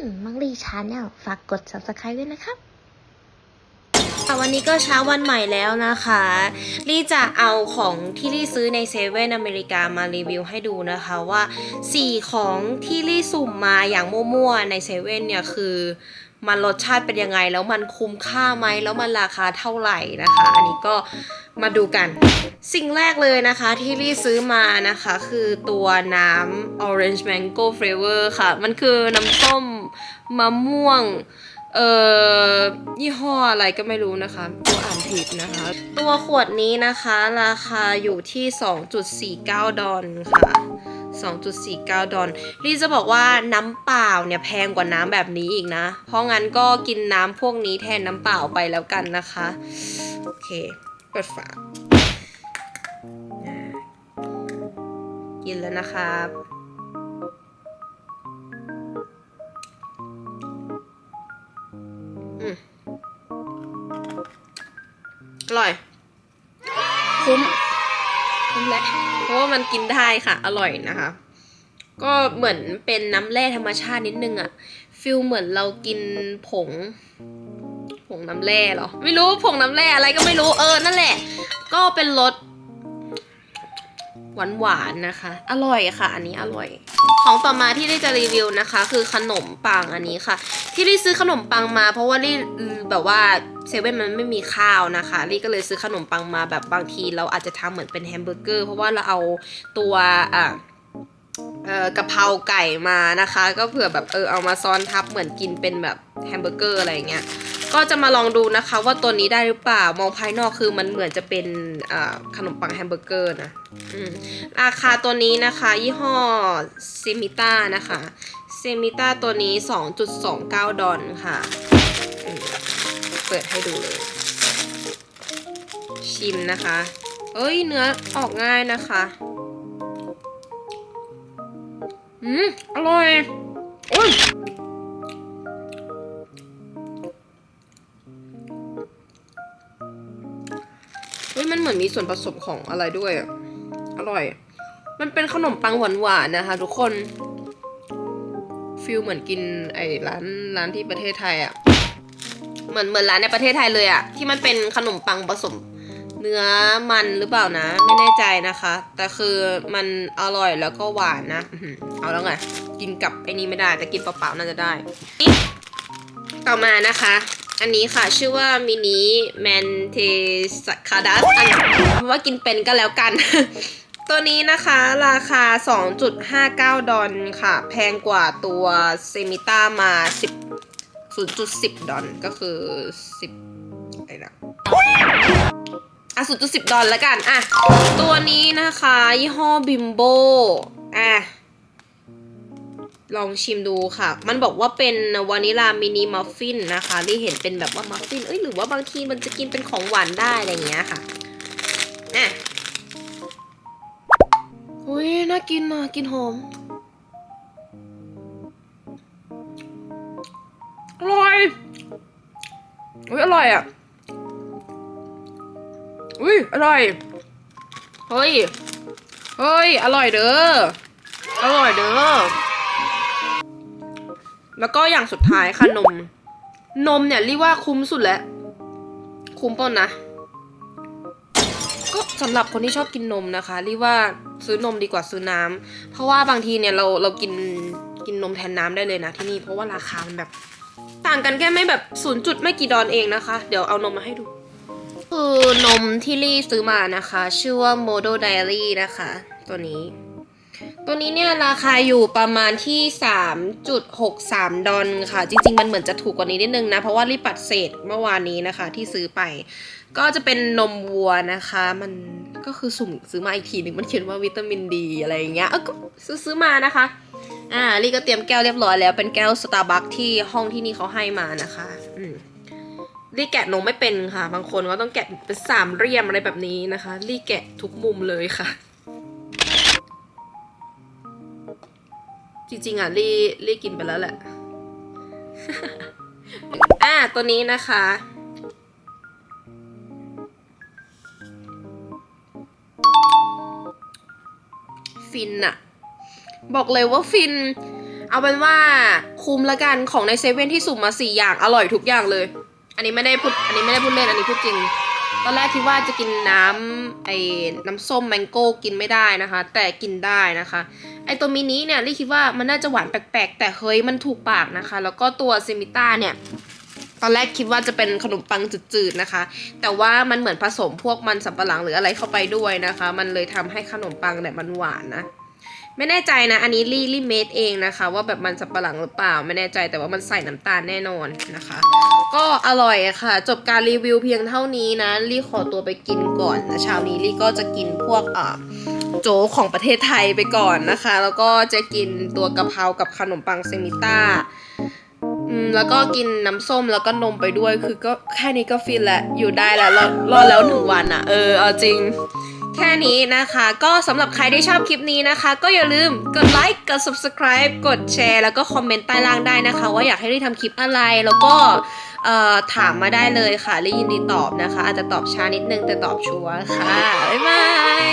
มมังลีชาแนลฝากกด subscribe ด้วยนะครับค่ะวันนี้ก็เช้าวันใหม่แล้วนะคะ ลี่จะเอาของที่ลี่ซื้อในเซเว่นอเมริกามารีวิวให้ดูนะคะว่า 4 ของที่ลี่สุ่มมาอย่างมั่วๆในเซเว่นเนี่ยคือ มันรสชาติเป็นยังไง แล้วมันคุ้มค่าไหมแล้วมันราคาเท่าไหร่นะคะ อันนี้ก็มาดูกัน สิ่งแรกเลยนะคะที่ลี่ซื้อมานะคะ คือตัวน้ำ orange mango flavor ค่ะ มันคือน้ำส้มมะม่วงเอ่อยี่ห้ออะไรก็ไม่รู้นะคะ ตัวอ่านผิดนะคะ ตัวขวดนี้นะคะ ราคาอยู่ที่ 2.49 ดอลค่ะ 2.49 ดอลลี่จะบอกว่าน้ำเปล่าเนี่ยแพงกว่าน้ำแบบนี้อีกนะ เพราะงั้นก็กินน้ำพวกนี้แทนน้ำเปล่าไปแล้วกันนะคะ โอเค เปิดฝากินแล้วนะครับอืมอร่อย แหละเพราะว่ามันกินได้ค่ะ อร่อยนะคะ ก็เหมือนเป็นน้ำแร่ธรรมชาตินิดนึงอะฟิลเหมือนเรากินผง ผงน้ำแร่หรอ ไม่รู้ผงน้ำแร่อะไรก็ไม่รู้เออนั่นแหละ ก็เป็นรส หวานหวานๆนะคะ อร่อยค่ะ อันนี้อร่อย ของต่อมาที่ได้จะรีวิวนะคะ คือขนมปังอันนี้ค่ะ ที่ได้ซื้อขนมปังมา เพราะว่าลี่แบบว่าเซเว่นมันไม่มีข้าวนะคะลี่ก็เลยซื้อขนมปังมาแบบบางที เราอาจจะทำเหมือนเป็นแฮมเบอร์เกอร์ เพราะว่าเราเอาตัวอ่าเอ่อกะเพราไก่มานะคะ ก็เผื่อแบบเออเอามาซ้อนทับเหมือนกินเป็นแบบแฮมเบอร์เกอร์อะไรอย่างเงี้ย ก็จะมาลองดูนะคะว่าตัวนี้ได้หรือเปล่ามองภายนอกคือมันเหมือนจะเป็นขนมปังแฮมเบอร์เกอร์นะราคาตัวนี้นะคะ ยี่ห้อเซมิต้านะคะเซมิต้าตัวนี้ 2.29 ดอลค่ะ เปิดให้ดูเลย ชิมนะคะ เอ้ยเนื้อออกง่ายนะคะอืมอร่อยอุ้ย มันเหมือนมีส่วนผสมของอะไรด้วย อร่อย มันเป็นขนมปังหวานๆนะคะ ทุกคนฟิลเหมือนกินไอ้ร้านร้านที่ประเทศไทยอะเหมือนเหมือนร้านในประเทศไทยเลยอะที่มันเป็นขนมปังผสม เนื้อมันหรือเปล่านะ ไม่แน่ใจนะคะ แต่คือมันอร่อยแล้วก็หวานนะเอาแล้วไงกินกับไอ้นี้ไม่ได้แต่กินเปล่าๆน่าจะได้นี่ต่อมานะคะ อันนี้ค่ะชื่อว่ามินิแมนเทสคาดัสอันว่ากินเป็นก็แล้วกัน ตัวนี้นะคะราคา 2.59 ดอลค่ะ แพงกว่าตัวเซมิต้ามา 10 0.10 ดอลก็คือ 10อะไรนะอะศูนย์จุดสิบดอลแล้วกัน อะ ตัวนี้นะคะ ยี่ห้อบิมโบอะ ลองชิมดูค่ะ มันบอกว่าเป็นวานิลามินิมัฟฟินนะคะ ที่เห็นเป็นแบบว่ามัฟฟิน เอ้ยหรือว่าบางทีมันจะกินเป็นของหวานได้อะไรเงี้ยค่ะอะอุ้ยน่ากินอะกินหอม อร่อย อุ้ยอร่อยอะ อุ้ยอร่อย เฮ้ย เฮ้ย อร่อยเด้อ อร่อยเด้อ แล้วก็อย่างสุดท้ายค่ะนม นมเนี่ยเรียกว่าคุ้มสุดแล้วคุ้มป่ะนะ ก็สำหรับคนที่ชอบกินนมนะคะเรียกว่าซื้อนมดีกว่าซื้อน้ำเพราะว่าบางทีเนี่ยเราเรากินกินนมแทนน้ำได้เลยนะที่นี่เพราะว่าราคามันแบบ ต่างกันแค่ไม่แบบศูนย์จุดไม่กี่ดอลเองนะคะ เดี๋ยวเอานมมาให้ดู คือนมที่ลี่ซื้อมานะคะ ชื่อว่า Modo Diary นะคะ ตัวนี้ ตัวนี้เนี่ยราคาอยู่ประมาณที่ 3.63 ดอลค่ะ จริง ๆ มันเหมือนจะถูกกว่านี้นิดนึงนะ เพราะว่ารีบปัดเศษเมื่อวานนี้นะคะ ที่ซื้อไป ก็จะเป็นนมวัวนะคะ มันก็คือสุ่มซื้อมาอีกทีหนึ่งมันเขียนว่าวิตามินดีอะไรอย่างเงี้ยเออก็ซื้อซื้อมานะคะอ่าลี่ก็เตรียมแก้วเรียบร้อยแล้ว เป็นแก้วสตาร์บัคที่ห้องที่นี่เขาให้มานะคะอืมลี่แกะนมไม่เป็นค่ะ บางคนก็ต้องแกะเป็นสามเหลี่ยมอะไรแบบนี้นะคะลี่แกะทุกมุมเลยค่ะ จริงๆอะลี่ลี่กินไปแล้วแหละ อะตัวนี้นะคะ ฟินอะบอกเลยว่าฟิน เอาเป็นว่าคุ้มละกันของในเซเว่นที่สุ่มมาสี่อย่างอร่อยทุกอย่างเลย อันนี้ไม่ได้พูดอันนี้ไม่ได้พูดเล่นอันนี้พูดจริง ตอนแรกคิดว่าจะกินน้ำไอ้น้ำส้มแมงโก้กินไม่ได้นะคะ แต่กินได้นะคะ ไอตัวมินิเนี่ยลี่คิดว่ามันน่าจะหวานแปลกๆ แต่เฮ้ยมันถูกปากนะคะ แล้วก็ตัวเซมิต้าเนี่ยตอนแรกคิดว่าจะเป็นขนมปังจืดๆนะคะ แต่ว่ามันเหมือนผสมพวกมันสับปะหลังหรืออะไรเข้าไปด้วยนะคะ มันเลยทำให้ขนมปังเนี่ยมันหวานนะ ไม่แน่ใจนะ อันนี้ลี่ลี่เมดเองนะคะ ว่าแบบมันสับปะหลังหรือเปล่า ไม่แน่ใจแต่ว่ามันใส่น้ำตาลแน่นอนนะคะ ก็อร่อยค่ะ จบการรีวิวเพียงเท่านี้นะลี่ขอตัวไปกินก่อนนะเช้านี้ลี่ก็จะกินพวกอ่าโจ๊กของประเทศไทยไปก่อนนะคะ แล้วก็จะกินตัวกะเพรากับขนมปังเซมิต้าแล้วก็กินน้ำส้มแล้วก็นมไปด้วย คือก็แค่นี้ก็ฟินแล้วอยู่ได้แล้วรอดแล้วหนึ่งวันอะเออเอาจริง แค่นี้นะคะ ก็สำหรับใครที่ชอบคลิปนี้นะคะ ก็อย่าลืมกดไลค์กด subscribe กดแชร์ แล้วก็คอมเมนต์ใต้ล่างได้นะคะ ว่าอยากให้รีทำคลิปอะไรแล้วก็ถามมาได้เลยค่ะรียินดีตอบนะคะ อาจจะตอบช้านิดนึงแต่ตอบชัวร์ค่ะ บ๊ายบาย